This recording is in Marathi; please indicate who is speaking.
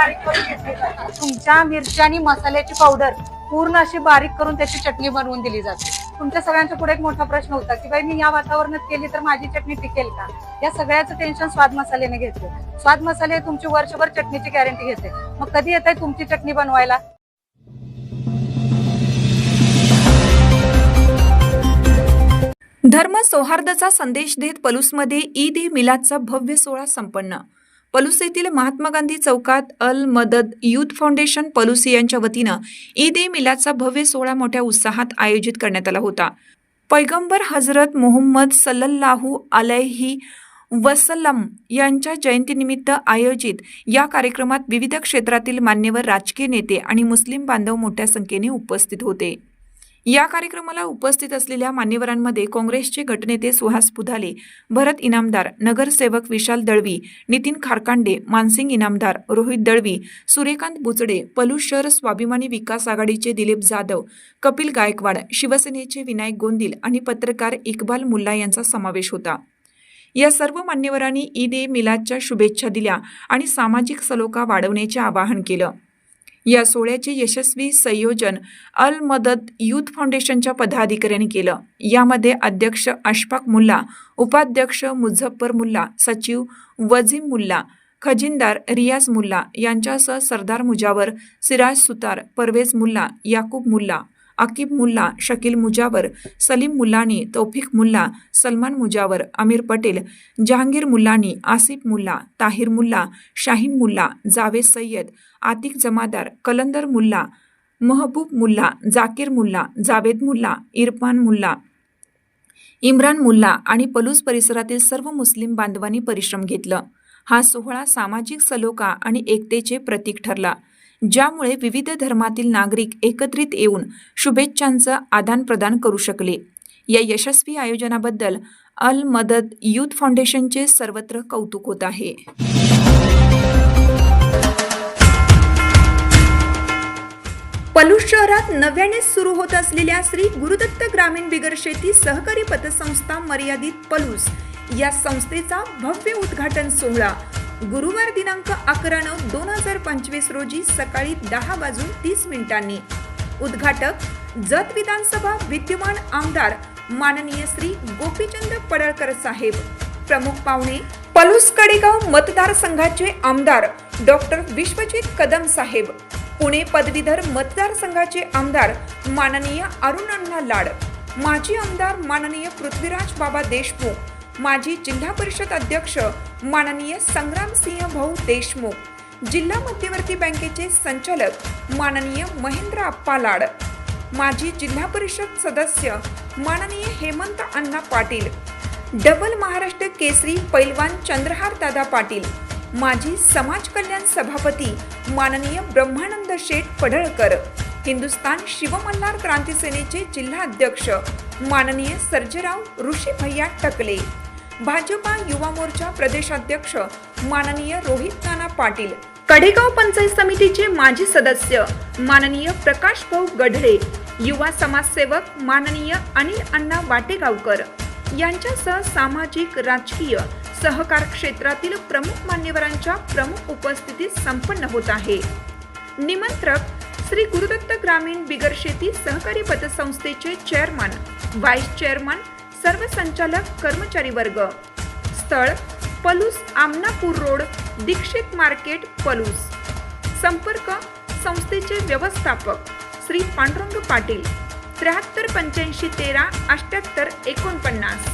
Speaker 1: बारीक करून घेतली तुमच्या मिरची आणि मसाल्याची पावडर पूर्ण अशी बारीक करून त्याची चटणी बनवून दिली जाते. तुमच्या सगळ्यांच्या पुढे एक मोठा प्रश्न होता की बाई मी या वातावरणात केली तर माझी चटणी टिकेल का? या सगळ्याचं टेन्शन स्वाद मसाल्याने घेतले. स्वाद मसाले तुमची वर्षभर चटणीची गॅरंटी घेते. मग कधी येत आहे तुमची चटणी बनवायला?
Speaker 2: धर्म सौहार्दाचा संदेश देत पलूसमध्ये ईद ए मिलादचा भव्य सोहळा संपन्न. पलूस येथील महात्मा गांधी चौकात अल मदद युथ फाउंडेशन पलुसी यांच्या वतीनं ईद ए मिलादचा भव्य सोहळा मोठ्या उत्साहात आयोजित करण्यात आला होता. पैगंबर हजरत मोहम्मद सल्लल्लाहू अलैही वसलम यांच्या जयंतीनिमित्त आयोजित या कार्यक्रमात विविध क्षेत्रातील मान्यवर राजकीय नेते आणि मुस्लिम बांधव मोठ्या संख्येने उपस्थित होते. या कार्यक्रमाला उपस्थित असलेल्या मान्यवरांमध्ये काँग्रेसचे गटनेते सुहास पुधाले भरत इनामदार नगरसेवक विशाल दळवी नितीन खारकांडे मानसिंग इनामदार रोहित दळवी सूर्यकांत बुचडे पलू शहर स्वाभिमानी विकास आघाडीचे दिलीप जाधव कपिल गायकवाड शिवसेनेचे विनायक गोंदिल आणि पत्रकार इक्बाल मुल्ला यांचा समावेश होता. या सर्व मान्यवरांनी ईद ए मिलादच्या शुभेच्छा दिल्या आणि सामाजिक सलोखा वाढवण्याचे आवाहन केलं. या सोहळ्याचे यशस्वी संयोजन अल मदत युथ फाउंडेशनच्या पदाधिकाऱ्यांनी केलं. यामध्ये अध्यक्ष अशफाक मुल्ला उपाध्यक्ष मुझफ्फर मुल्ला सचिव वझीम मुल्ला खजिनदार रियाज मुल्ला यांच्यासह सरदार मुजावर सिराज सुतार परवेज मुल्ला याकूब मुल्ला अकीब मुल्ला शकील मुजावर सलीम मुल्लानी तौफिक मुल्ला सलमान मुजावर आमिर पटेल जहांगीर मुल्लानी आसिफ मुल्ला ताहिर मुल्ला शाहीन मुल्ला जावेद सय्यद आतिक जमादार कलंदर मुल्ला महबूब मुल्ला जाकीर मुल्ला जावेद मुल्ला इरफान मुल्ला इम्रान मुल्ला आणि पलूस परिसरातील सर्व मुस्लिम बांधवांनी परिश्रम घेतलं. हा सोहळा सामाजिक सलोखा आणि एकतेचे प्रतीक ठरला. ज्यामुळे विविध धर्मातील नागरिक एकत्रित येऊन शुभेच्छांचं आदानप्रदान करू शकले. या यशस्वी आयोजनाबद्दल अल मदत युथ फाउंडेशनचे सर्वत्र कौतुक होत आहे. पलूस शहरात नव्याने सुरू होत असलेल्या श्री गुरुदत्त ग्रामीण बिगर शेती सहकारी पतसंस्था मर्यादित पलूस या संस्थेचा भव्य उद्घाटन सोहळा गुरुवार दिनांक अकरा नऊ दोन हजार पंचवीस रोजी सकाळी दहा वाजून तीस मिनिटांनी. उद्घाटक जत विधानसभा विद्यमान आमदार माननीय श्री गोपीचंद पडळकर साहेब. प्रमुख पाहुणे पलूस कडेगाव मतदारसंघाचे आमदार डॉक्टर विश्वजित कदम साहेब. पुणे पदवीधर मतदारसंघाचे आमदार माननीय अरुण अण्णा लाड. माजी आमदार माननीय पृथ्वीराज बाबा देशमुख. माजी जिल्हा परिषद अध्यक्ष माननीय संग्रामसिंह भाऊ देशमुख जिल्हा मध्यवर्ती बँकेचे संचालक माननीय महेंद्र अप्पा लाड माजी जिल्हा परिषद सदस्य माननीय हेमंत अण्णा पाटील डबल महाराष्ट्र केसरी पैलवान चंद्रहार दादा पाटील माजी समाज कल्याण सभापती माननीय ब्रह्मानंद शेठ पडळकर हिंदुस्तान शिवमल्हार क्रांती सेनेचे जिल्हा अध्यक्ष माननीय सर्जेराव ऋषी भैया टकले. भाजपा युवा मोर्चा प्रदेशाध्यक्ष माननीय रोहित नाना पाटील कडेगाव पंचायत समितीचे माजी सदस्य माननीय प्रकाश भाऊ गढळे युवा समाजसेवक माननीय अनिल अण्णा वाटेगावकर यांच्यासह सामाजिक राजकीय सहकार क्षेत्रातील प्रमुख मान्यवरांच्या प्रमुख उपस्थितीत संपन्न होत आहे. निमंत्रक श्री गुरुदत्त ग्रामीण बिगर शेती सहकारी पतसंस्थेचे चेअरमन व्हाईस चेअरमन सर्व संचालक कर्मचारी वर्ग. स्थळ पलूस आमनापूर रोड दीक्षित मार्केट पलूस. संपर्क संस्थेचे व्यवस्थापक श्री पांडुरंग पाटील. त्र्याहत्तर पंच्याऐंशी तेरा अठ्याहत्तर एकोणपन्नास.